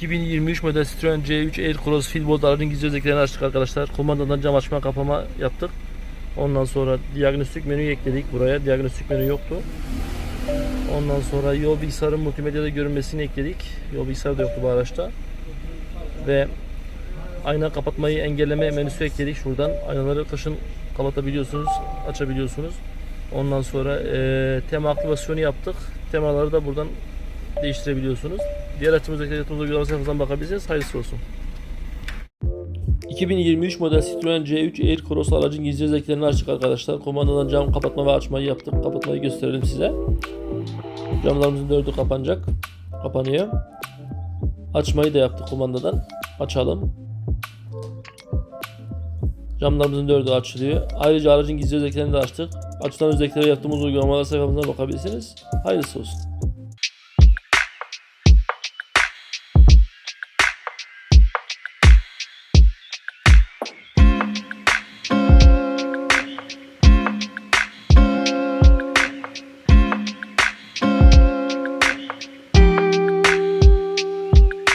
2023 model Citroen C3 Air Cross Fieldboard aracın gizli özelliklerini açtık arkadaşlar. Kumandadan cam açma kapama yaptık. Ondan sonra diagnostik menüyü ekledik buraya. Diagnostik menü yoktu. Ondan sonra yol bilgisayarın multimedyada görünmesini ekledik. Yol bilgisayarı da yoktu bu araçta. Ve ayna kapatmayı engelleme menüsü ekledik şuradan. Aynaları kışın kapatabiliyorsunuz, açabiliyorsunuz. Ondan sonra eee tema aktivasyonu yaptık. Temaları da buradan değiştirebiliyorsunuz. Diğer açımızdaki yatırım uygulama sayfasından bakabilirsiniz. Hayırlısı olsun. 2023 model Citroen C3 Air Cross aracın gizli özelliklerini açtık arkadaşlar. Komandadan cam kapatma ve açmayı yaptık. Kapatmayı gösterelim size. Camlarımızın dördü kapanacak. Kapanıyor. Açmayı da yaptık kumandadan. Açalım. Camlarımızın dördü açılıyor. Ayrıca aracın gizli özelliklerini de açtık. Açılan özelliklere yaptığımız uygulamalar sayfamızdan bakabilirsiniz. Hayırlısı olsun.